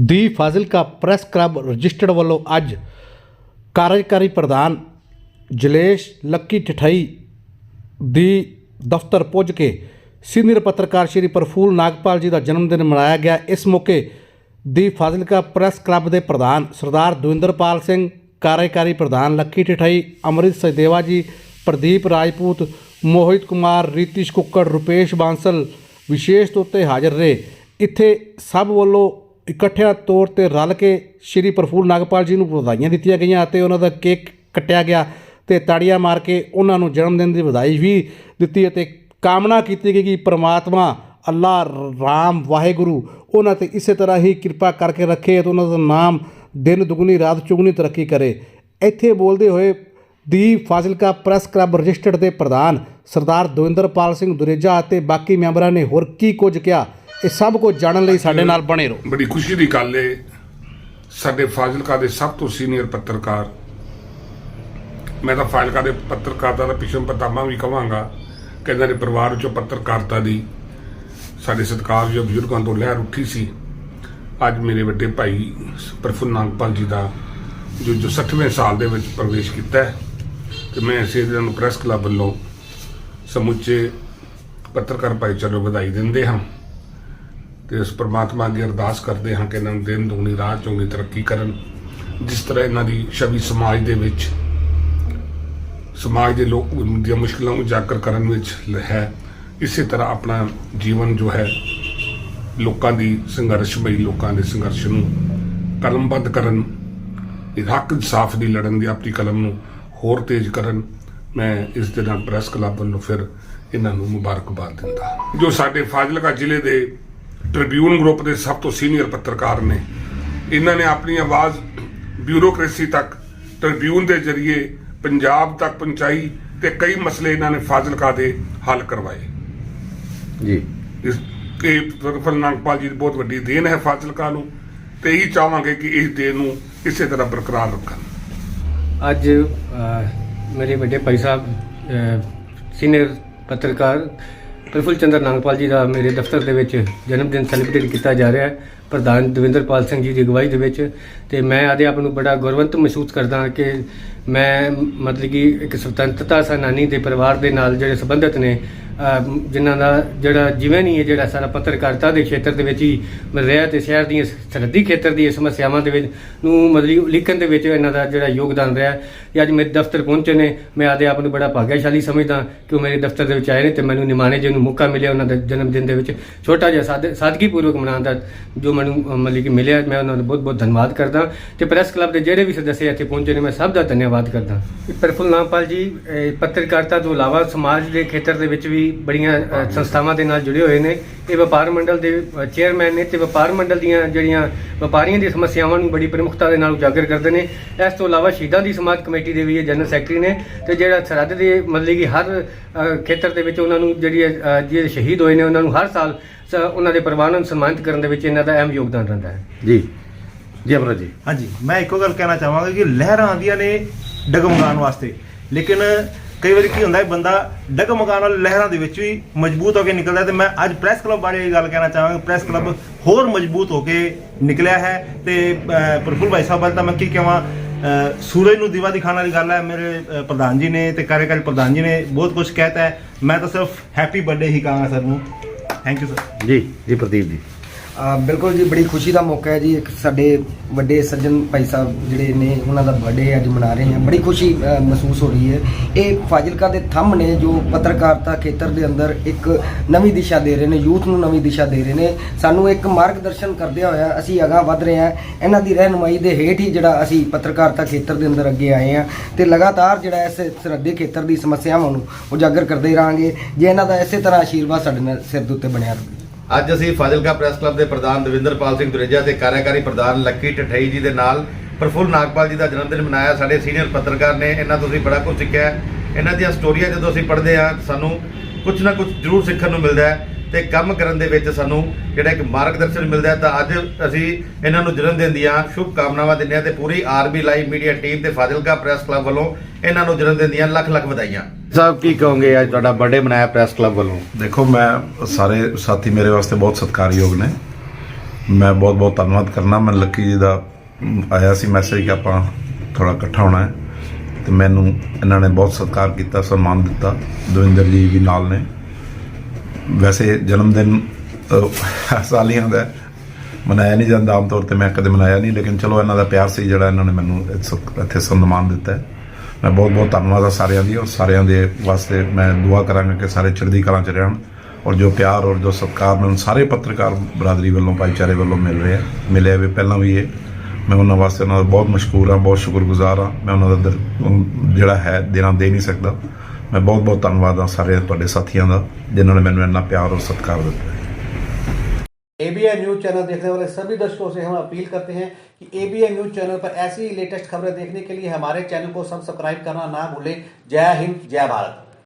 The Fazilka press club registered ਵੱਲੋਂ ਅੱਜ ਕਾਰਜਕਾਰੀ ਪ੍ਰਧਾਨ ਜਲੇਸ਼ ਲੱਕੀ ਠਠਈ ਦੀ ਦਫ਼ਤਰ ਪੁੱਜ ਕੇ ਸੀਨੀਅਰ ਪੱਤਰਕਾਰ ਸ਼੍ਰੀ ਪ੍ਰਫੂਲ ਨਾਗਪਾਲ ਜੀ ਦਾ ਜਨਮ ਦਿਨ ਮਨਾਇਆ ਗਿਆ। ਇਸ ਮੌਕੇ ਦੀ ਫਾਜ਼ਿਲਕਾ ਪ੍ਰੈਸ ਕਲੱਬ ਦੇ ਪ੍ਰਧਾਨ ਸਰਦਾਰ ਦਵਿੰਦਰਪਾਲ ਸਿੰਘ, ਕਾਰਜਕਾਰੀ ਪ੍ਰਧਾਨ ਲੱਕੀ ਠਠਈ ਅੰਮ੍ਰਿਤ ਸਚਦੇਵਾ ਜੀ, ਪ੍ਰਦੀਪ ਰਾਜਪੂਤ, ਮੋਹਿਤ ਕੁਮਾਰ, ਰੀਤਿਸ਼ ਕੁੱਕੜ, ਰੁਪੇਸ਼ ਬਾਂਸਲ ਵਿਸ਼ੇਸ਼ ਤੌਰ ਤੇ ਹਾਜ਼ਰ ਰਹੇ। ਇੱਥੇ ਸਭ ਵੱਲੋਂ ਇਕੱਠਿਆਂ ਤੌਰ ਤੇ ਰਲ ਕੇ ਸ਼੍ਰੀ ਪ੍ਰਫੂਲ ਨਾਗਪਾਲ ਜੀ ਨੂੰ ਵਧਾਈਆਂ ਦਿੱਤੀਆਂ ਗਈਆਂ ਅਤੇ ਉਹਨਾਂ ਦਾ ਕੇਕ ਕੱਟਿਆ ਗਿਆ ਤੇ ਤਾੜੀਆਂ ਮਾਰ ਕੇ ਉਹਨਾਂ ਨੂੰ ਜਨਮ ਦਿਨ ਦੀ ਵਧਾਈ ਵੀ ਦਿੱਤੀ ਅਤੇ ਕਾਮਨਾ ਕੀਤੀ ਗਈ ਕਿ ਪ੍ਰਮਾਤਮਾ ਅੱਲਾ ਰਾਮ ਵਾਹਿਗੁਰੂ ਉਹਨਾਂ ਤੇ ਇਸੇ ਤਰ੍ਹਾਂ ਹੀ ਕਿਰਪਾ ਕਰਕੇ ਰੱਖੇ ਤੇ ਉਹਨਾਂ ਦਾ ਨਾਮ ਦਿਨ ਦੁਗਣੀ, ਰਾਤ ਚੁਗਣੀ ਤਰੱਕੀ ਕਰੇ। ਇੱਥੇ ਬੋਲਦੇ ਹੋਏ the Fazilka press club registered ਦੇ ਪ੍ਰਧਾਨ ਸਰਦਾਰ ਦਵਿੰਦਰਪਾਲ ਸਿੰਘ ਦੁਰੇਜਾ ਅਤੇ ਬਾਕੀ ਮੈਂਬਰਾਂ ਨੇ ਹੋਰ ਕੀ ਕੁਝ ਕਿਹਾ? ਇਹ ਸਭ ਕੁਝ ਜਾਣਨ ਲਈ ਸਾਡੇ ਨਾਲ ਬਣੇ ਰਹੋ। ਬੜੀ ਖੁਸ਼ੀ ਦੀ ਗੱਲ ਏ, ਸਾਡੇ ਫਾਜ਼ਿਲਕਾ ਦੇ ਸਭ ਤੋਂ ਸੀਨੀਅਰ ਪੱਤਰਕਾਰ। ਮੈਂ ਤਾਂ ਫਾਜ਼ਿਲਕਾ ਦੇ ਪੱਤਰਕਾਰਤਾ ਦਾ ਪਿਛਮ ਪਤਾਮਾ ਵੀ ਕਹਾਂਗਾ ਕਿ ਇਹਨਾਂ ਦੇ ਪਰਿਵਾਰ ਵਿੱਚੋਂ ਪੱਤਰਕਾਰਤਾ ਦੀ ਸਾਡੇ ਸਤਿਕਾਰਯੋਗ ਬਜ਼ੁਰਗਾਂ ਤੋਂ ਲਹਿਰ ਉੱਠੀ ਸੀ, ਅੱਜ ਮੇਰੇ ਵੱਡੇ ਭਾਈ ਪ੍ਰਫੁੱਲ ਨਾਗਪਾਲ ਜੀ ਦਾ ਜੋ ਜੋ 60ਵੇਂ ਸਾਲ ਦੇ ਵਿੱਚ ਪ੍ਰਵੇਸ਼ ਕੀਤਾ ਹੈ, ਤੇ ਮੈਂ ਇਸੇ ਦਿਨ ਨੂੰ ਪ੍ਰੈਸ ਕਲੱਬ ਵੱਲੋਂ ਸਮੁੱਚੇ ਪੱਤਰਕਾਰ ਭਾਈਚਾਰੇ ਨੂੰ ਵਧਾਈ ਦਿੰਦੇ ਹਾਂ। ਤੇ ਉਸ ਪ੍ਰਮਾਤਮਾ ਅੱਗੇ ਅਰਦਾਸ ਕਰਦੇ ਹਾਂ ਕਿ ਇਹਨਾਂ ਨੂੰ ਦਿਨ ਦੁਗਣੀ, ਰਾਤ ਚੌਗਣੀ ਤਰੱਕੀ ਕਰਨ। ਜਿਸ ਤਰ੍ਹਾਂ ਇਹਨਾਂ ਦੀ ਛਵੀ ਸਮਾਜ ਦੇ ਵਿੱਚ, ਸਮਾਜ ਦੇ ਲੋਕ ਦੀਆਂ ਮੁਸ਼ਕਲਾਂ ਨੂੰ ਉਜਾਗਰ ਕਰਨ ਵਿੱਚ ਹੈ, ਇਸੇ ਤਰ੍ਹਾਂ ਆਪਣਾ ਜੀਵਨ ਜੋ ਹੈ, ਲੋਕਾਂ ਦੀ ਸੰਘਰਸ਼ਮਈ ਲੋਕਾਂ ਦੇ ਸੰਘਰਸ਼ ਨੂੰ ਕਲਮਬੱਧ ਕਰਨ, ਇਹ ਹੱਕ ਇਨਸਾਫ ਦੀ ਲੜਨ ਦੀ ਆਪਣੀ ਕਲਮ ਨੂੰ ਹੋਰ ਤੇਜ਼ ਕਰਨ। ਮੈਂ ਇਸ ਦੇ ਨਾਲ ਪ੍ਰੈਸ ਕਲੱਬ ਵੱਲੋਂ ਫਿਰ ਇਹਨਾਂ ਨੂੰ ਮੁਬਾਰਕਬਾਦ ਦਿੰਦਾ ਜੋ ਸਾਡੇ ਫਾਜ਼ਿਲਕਾ ਜ਼ਿਲ੍ਹੇ ਦੇ ਟ੍ਰਿਬਿਊਨ ਗਰੁੱਪ ਦੇ ਸਭ ਤੋਂ ਸੀਨੀਅਰ ਪੱਤਰਕਾਰ ਨੇ। ਇਹਨਾਂ ਨੇ ਆਪਣੀ ਆਵਾਜ਼ ਬਿਊਰੋਕ੍ਰੇਸੀ ਤੱਕ ਟ੍ਰਿਬਿਊਨ ਦੇ ਜ਼ਰੀਏ ਪੰਜਾਬ ਤੱਕ ਪਹੁੰਚਾਈ ਤੇ ਕਈ ਮਸਲੇ ਇਹਨਾਂ ਨੇ ਫਾਜ਼ਿਲਕਾ ਦੇ ਹੱਲ ਕਰਵਾਏ। ਜੀ। ਇਸ ਇਹ ਪ੍ਰੋਫੈਸਰ ਨਾਗਪਾਲ ਜੀ ਦੀ ਬਹੁਤ ਵੱਡੀ ਦੇਣ ਹੈ ਫਾਜ਼ਿਲਕਾ ਨੂੰ ਤੇ ਇਹੀ ਚਾਹਾਂਗੇ ਕਿ ਇਸ ਦੇਣ ਨੂੰ ਇਸੇ ਤਰ੍ਹਾਂ ਬਰਕਰਾਰ ਰੱਖਣ। ਅੱਜ ਮੇਰੇ ਵੱਡੇ ਭਾਈ ਸਾਹਿਬ ਸੀਨੀਅਰ ਪੱਤਰਕਾਰ ਪ੍ਰਫੁੱਲ ਚੰਦਰ ਨਾਗਪਾਲ ਜੀ ਦਾ ਮੇਰੇ ਦਫ਼ਤਰ ਦੇ ਵਿੱਚ ਜਨਮ ਦਿਨ ਸੈਲੀਬ੍ਰੇਟ ਕੀਤਾ ਜਾ ਰਿਹਾ ਹੈ। ਪ੍ਰਧਾਨ ਦਵਿੰਦਰਪਾਲ ਸਿੰਘ ਜੀ ਦੀ ਅਗਵਾਈ ਦੇ ਵਿੱਚ ਤੇ ਮੈਂ ਆਦੇ ਆਪ ਨੂੰ ਬੜਾ ਗੌਰਵੰਤ ਮਹਿਸੂਸ ਕਰਦਾ ਕਿ ਮੈਂ ਮਤਲਬ ਕਿ ਇੱਕ ਸੁਤੰਤਰਤਾ ਸੈਨਾਨੀ ਦੇ ਪਰਿਵਾਰ ਦੇ ਨਾਲ ਜਿਹੜੇ ਸੰਬੰਧਿਤ ਨੇ ਜਿਨ੍ਹਾਂ ਦਾ ਜਿਹੜਾ ਜਿਵੇਂ ਨਹੀਂ ਹੈ ਜਿਹੜਾ ਸਾਰਾ ਪੱਤਰਕਾਰਤਾ ਦੇ ਖੇਤਰ ਦੇ ਵਿੱਚ ਹੀ ਮਿਲ ਰਿਹਾ ਤੇ ਸ਼ਹਿਰ ਦੀਆਂ ਸਰਹੱਦੀ ਖੇਤਰ ਦੀਆਂ ਸਮੱਸਿਆਵਾਂ ਦੇ ਵਿੱਚ ਨੂੰ ਮਤਲਬ ਲਿਖਣ ਦੇ ਵਿੱਚ ਇਹਨਾਂ ਦਾ ਜਿਹੜਾ ਯੋਗਦਾਨ ਰਿਹਾ। ਕਿ ਅੱਜ ਮੇਰੇ ਦਫ਼ਤਰ ਪਹੁੰਚੇ ਨੇ। ਮੈਂ ਆਦੇ ਆਪ ਨੂੰ ਬੜਾ ਭਾਗਿਆਸ਼ਾਲੀ ਸਮਝਦਾ ਕਿ ਉਹ ਮੇਰੇ ਦਫ਼ਤਰ ਦੇ ਵਿੱਚ ਆਏ ਨੇ ਤੇ ਮੈਨੂੰ ਨਿਮਾਣੇ ਜੀ ਨੂੰ ਮੌਕਾ ਮਿਲਿਆ ਉਹਨਾਂ ਦੇ ਜਨਮ ਦਿਨ ਦੇ ਵਿੱਚ। ਛੋਟਾ ਜਿਹਾ ਸਾਦ- ਸਾਦਗੀਪੂਰਵਕ ਮਨਾਉਣ ਦਾ ਜੋ ਮੈਨੂੰ ਮਤਲਬ ਕਿ ਮਿਲਿਆ, ਮੈਂ ਉਹਨਾਂ ਦਾ ਬਹੁਤ ਬਹੁਤ ਧੰਨਵਾਦ ਕਰਦਾ। ਤੇ ਪ੍ਰੈਸ ਕਲੱਬ ਦੇ ਜਿਹੜੇ ਵੀ ਸਦੱਸਿਆ ਇੱਥੇ ਪਹੁੰਚੇ ਨੇ, ਮੈਂ ਸਭ ਦਾ ਧੰਨਵਾਦ ਕਰਦਾ। ਪ੍ਰਫੁੱਲ ਨਾਮਪਾਲ ਜੀ ਪੱਤਰਕਾਰਤਾ ਤੋਂ ਇਲਾਵਾ ਸਮਾਜ ਦੇ ਖੇਤਰ ਦੇ ਵਿੱਚ ਵੀ ਬੜੀਆਂ ਅ, ਸੰਸਥਾਵਾਂ ਦੇ ਨਾਲ ਜੁੜੇ ਹੋਏ ਨੇ। ਇਹ ਵਪਾਰ ਮੰਡਲ ਦੇ ਚੇਅਰਮੈਨ ਨੇ ਤੇ ਵਪਾਰ ਮੰਡਲ ਦੀਆਂ ਜਿਹੜੀਆਂ ਵਪਾਰੀਆਂ ਦੀਆਂ ਸਮੱਸਿਆਵਾਂ ਨੂੰ ਬੜੀ ਪ੍ਰਮੁਖਤਾ ਦੇ ਨਾਲ ਉਜਾਗਰ ਕਰਦੇ ਨੇ। ਇਸ ਤੋਂ ਇਲਾਵਾ ਸ਼ਹੀਦਾਂ ਦੀ ਸਮਾਜ ਕਮੇਟੀ ਦੇ ਵੀ ਇਹ ਜਨਰਲ ਸੈਕਟਰੀ ਨੇ ਤੇ ਜਿਹੜਾ ਸਰਹੱਦ ਦੇ ਮਤਲਬ ਕਿ ਹਰ ਅ, ਖੇਤਰ ਦੇ ਵਿੱਚ ਉਹਨਾਂ ਨੂੰ ਜਿਹੜੀ ਅ, ਜਿਹੜੇ ਸ਼ਹੀਦ ਹੋਏ ਨੇ ਉਹਨਾਂ ਨੂੰ ਹਰ ਸਾਲ ਸ- ਉਹਨਾਂ ਦੇ ਪਰਿਵਾਰਾਂ ਨੂੰ ਸਨਮਾਨਿਤ ਕਰਨ ਦੇ ਵਿੱਚ ਇਹਨਾਂ ਦਾ ਅਹਿਮ ਯੋਗਦਾਨ ਰਹਿੰਦਾ ਹੈ। ਜੀ। ਜੀ ਅਮਰ ਜੀ। ਹਾਂਜੀ। ਮੈਂ ਇੱਕੋ ਗੱਲ ਕਹਿਣਾ ਚਾਹਾਂਗਾ ਕਿ ਲਹਿਰਾਂ ਆਉਂਦੀਆਂ ਨੇ ਡਗਮਗਾਉਣ ਵਾਸਤੇ। ਲੇਕਿਨ ਕਈ ਵਾਰੀ ਕੀ ਹੁੰਦਾ ਹੈ ਬੰਦਾ ਡਗਮਗਾਉਣ ਵਾਲੀ ਲਹਿਰਾਂ ਦੇ ਵਿੱਚ ਵੀ ਮਜ਼ਬੂਤ ਹੋ ਕੇ ਨਿਕਲਦਾ ਹੈ ਤੇ ਮੈਂ ਅੱਜ ਪ੍ਰੈਸ ਕਲੱਬ ਬਾਰੇ ਇਹ ਗੱਲ ਕਹਿਣਾ ਚਾਹਾਂਗਾ ਪ੍ਰੈਸ ਕਲੱਬ ਹੋਰ ਮਜ਼ਬੂਤ ਹੋ ਕੇ ਨਿਕਲਿਆ ਹੈ ਤੇ ਅਹ, ਪ੍ਰਫੁੱਲ ਭਾਈ ਸਾਹਿਬ ਬਾਰੇ ਤਾਂ ਮੈਂ ਕੀ ਕਹਾਂ ਸੂਰਜ ਨੂੰ ਦੀਵਾ ਦਿਖਾਉਣ ਵਾਲੀ ਗੱਲ ਹੈ ਮੇਰੇ ਪ੍ਰਧਾਨ ਜੀ ਨੇ ਤੇ ਕਾਰਜਕਾਰੀ ਪ੍ਰਧਾਨ ਜੀ ਨੇ ਬਹੁਤ ਕੁਝ ਕਹਿਤਾ ਹੈ। ਮੈਂ ਤਾਂ ਸਿਰਫ ਹੈਪੀ ਬਰਥਡੇ ਹੀ ਕਹਾਂਗਾ ਸਰ ਨੂੰ। ਥੈਂਕ ਯੂ ਸਰ ਜੀ ਜੀ ਪ੍ਰਦੀਪ ਜੀ। ਅ, ਬਿਲਕੁਲ ਜੀ ਬੜੀ ਖੁਸ਼ੀ ਦਾ ਮੌਕਾ ਹੈ ਜੀ। ਇੱਕ ਸਾਡੇ ਵੱਡੇ ਸੱਜਣ ਭਾਈ ਸਾਹਿਬ ਜਿਹੜੇ ਨੇ ਉਹਨਾਂ ਦਾ ਬਰਥਡੇ ਅੱਜ ਮਨਾ ਰਹੇ ਹਾਂ। ਬੜੀ ਖੁਸ਼ੀ ਅ, ਮਹਿਸੂਸ ਹੋ ਰਹੀ ਹੈ। ਇਹ ਫਾਜ਼ਿਲਕਾ ਦੇ ਥੰਮ ਨੇ ਜੋ ਪੱਤਰਕਾਰਤਾ ਖੇਤਰ ਦੇ ਅੰਦਰ ਇੱਕ ਨਵੀਂ ਦਿਸ਼ਾ ਦੇ ਰਹੇ ਨੇ ਯੂਥ ਨੂੰ ਨਵੀਂ ਦਿਸ਼ਾ ਦੇ ਰਹੇ ਨੇ। ਸਾਨੂੰ ਇੱਕ ਮਾਰਗਦਰਸ਼ਨ ਕਰਦੇ ਹੋਇਆ ਅਸੀਂ ਅਗਾਂਹ ਵਧ ਰਹੇ ਹਾਂ। ਇਹਨਾਂ ਦੀ ਰਹਿਨੁਮਾਈ ਦੇ ਹੇਠ ਹੀ ਜਿਹੜਾ ਅਸੀਂ ਪੱਤਰਕਾਰਤਾ ਖੇਤਰ ਦੇ ਅੰਦਰ ਅੱਗੇ ਆਏ ਹਾਂ ਤੇ ਲਗਾਤਾਰ ਜਿਹੜਾ ਇਸ ਸਰਹੱਦੀ ਖੇਤਰ ਦੀ ਸਮੱਸਿਆਵਾਂ ਨੂੰ ਉਜਾਗਰ ਕਰਦੇ ਰਹਾਂਗੇ। ਜੇ ਇਹਨਾਂ ਦਾ ਇਸੇ ਤਰ੍ਹਾਂ ਆਸ਼ੀਰਵਾਦ ਸਾਡੇ ਨਾਲ ਸਿਰ ਦੇ ਉੱਤੇ ਬਣਿਆ ਰਹੇ। ਅੱਜ ਅਸੀਂ ਫਾਜ਼ਿਲਕਾ ਪ੍ਰੈਸ ਕਲੱਬ ਦੇ ਪ੍ਰਧਾਨ ਦਵਿੰਦਰਪਾਲ ਸਿੰਘ ਦੁਰੇਜਾ ਤੇ ਕਾਰਜਕਾਰੀ ਪ੍ਰਧਾਨ ਲੱਕੀ ਠਠਈ ਜੀ ਦੇ ਨਾਲ ਪ੍ਰਫੁੱਲ ਨਾਗਪਾਲ ਜੀ ਦਾ ਜਨਮ ਦਿਨ ਮਨਾਇਆ। ਸਾਡੇ ਸੀਨੀਅਰ ਪੱਤਰਕਾਰ ਨੇ ਇਹਨਾਂ ਤੋਂ ਅਸੀਂ ਬੜਾ ਕੁਝ ਸਿੱਖਿਆ ਇਹਨਾਂ ਦੀਆਂ ਸਟੋਰੀਆਂ ਜਦੋਂ ਅਸੀਂ ਪੜ੍ਹਦੇ ਹਾਂ, ਸਾਨੂੰ ਕੁਝ ਨਾ ਕੁਝ ਜ਼ਰੂਰ ਸਿੱਖਣ ਨੂੰ ਮਿਲਦਾ ਹੈ। ਤੇ ਕੰਮ ਕਰਨ ਦੇ ਵਿੱਚ ਸਾਨੂੰ ਜਿਹੜਾ ਇੱਕ ਮਾਰਗਦਰਸ਼ਨ ਮਿਲਦਾ ਹੈ ਤਾਂ ਅੱਜ ਅਸੀਂ ਇਹਨਾਂ ਨੂੰ ਜਨਮ ਦਿਨ ਦੀਆਂ ਸ਼ੁਭ ਕਾਮਨਾਵਾਂ ਦਿੰਦੇ ਹਾਂ ਤੇ ਪੂਰੀ ਆਰਬੀ ਲਾਈਵ ਮੀਡੀਆ ਟੀਮ ਤੇ ਫਾਜ਼ਿਲਕਾ ਪ੍ਰੈਸ ਕਲੱਬ ਵੱਲੋਂ ਇਹਨਾਂ ਨੂੰ ਜਨਮ ਦਿਨ ਦੀਆਂ ਲੱਖ ਲੱਖ ਵਧਾਈਆਂ। ਸਾਹਿਬ ਕੀ ਕਹੋਗੇ ਅੱਜ ਤੁਹਾਡਾ ਬਰਥਡੇ ਮਨਾਇਆ ਪ੍ਰੈਸ ਕਲੱਬ ਵੱਲੋਂ? ਦੇਖੋ ਮੈਂ ਸਾਰੇ ਸਾਥੀ ਮੇਰੇ ਵਾਸਤੇ ਬਹੁਤ ਸਤਿਕਾਰਯੋਗ ਨੇ। ਮੈਂ ਬਹੁਤ ਬਹੁਤ ਧੰਨਵਾਦ ਕਰਨਾ। ਮੈਂ ਲੱਕੀ ਜੀ ਦਾ ਆਇਆ ਸੀ ਮੈਸੇਜ ਕਿ ਆਪਾਂ ਥੋੜਾ ਇਕੱਠਾ ਹੋਣਾ ਹੈ। ਤੇ ਮੈਨੂੰ ਇਹਨਾਂ ਨੇ ਬਹੁਤ ਸਤਿਕਾਰ ਕੀਤਾ ਸਨਮਾਨ ਦਿੱਤਾ। ਦਵਿੰਦਰ ਜੀ ਵੀ ਨਾਲ ਨੇ। ਵੈਸੇ ਜਨਮ ਦਿਨ ਸਾਲੀਆਂ ਦਾ ਮਨਾਇਆ ਨਹੀਂ ਜਾਂਦਾ ਆਮ ਤੌਰ ਤੇ, ਮੈਂ ਕਦੇ ਮਨਾਇਆ ਨਹੀਂ, ਲੇਕਿਨ ਚਲੋ ਇਹਨਾਂ ਦਾ ਪਿਆਰ ਸੀ ਜਿਹੜਾ ਇਹਨਾਂ ਨੇ ਮੈਨੂੰ ਇੱਥੇ ਸਨਮਾਨ ਦਿੱਤਾ ਹੈ। ਮੈਂ ਬਹੁਤ ਬਹੁਤ ਧੰਨਵਾਦ ਆ ਸਾਰਿਆਂ ਦੀ, ਔਰ ਸਾਰਿਆਂ ਦੇ ਵਾਸਤੇ ਮੈਂ ਦੁਆ ਕਰਾਂਗਾ ਕਿ ਸਾਰੇ ਚੜ੍ਹਦੀ ਕਲਾਂ ਚ ਰਹਿਣ, ਔਰ ਜੋ ਪਿਆਰ ਔਰ ਜੋ ਸਤਿਕਾਰ ਮੈਨੂੰ ਸਾਰੇ ਪੱਤਰਕਾਰ ਬਰਾਦਰੀ ਵੱਲੋਂ, ਭਾਈਚਾਰੇ ਵੱਲੋਂ ਮਿਲ ਰਿਹਾ ਹੈ, ਮਿਲਿਆ ਵੀ ਪਹਿਲਾਂ ਵੀ ਇਹ। ਮੈਂ ਉਹਨਾਂ ਵਾਸਤੇ ਉਹਨਾਂ ਦਾ ਬਹੁਤ ਮਸ਼ਕੂਰ ਹਾਂ, ਬਹੁਤ ਸ਼ੁਕਰਗੁਜ਼ਾਰ ਹਾਂ। ਮੈਂ ਉਹਨਾਂ ਦਾ ਦਰ- ਜਿਹੜਾ ਹੈ, ਦੇਣਾ ਦੇ ਨਹੀਂ ਸਕਦਾ। ਮੈਂ ਬਹੁਤ ਬਹੁਤ ਧੰਨਵਾਦ ਹਾਂ ਸਾਰੇ ਤੁਹਾਡੇ ਸਾਥੀਆਂ ਦਾ ਜਿਨ੍ਹਾਂ ਨੇ ਮੈਨੂੰ ਇੰਨਾ ਪਿਆਰ ਔਰ ਸਤਿਕਾਰ ਦਿੱਤਾ ਹੈ एबीएन न्यूज चैनल देखने वाले सभी दर्शकों से हम अपील करते हैं कि एबीएन न्यूज चैनल पर ऐसी लेटेस्ट खबरें देखने के लिए हमारे चैनल को सब्सक्राइब करना ना भूलें जय हिंद जय भारत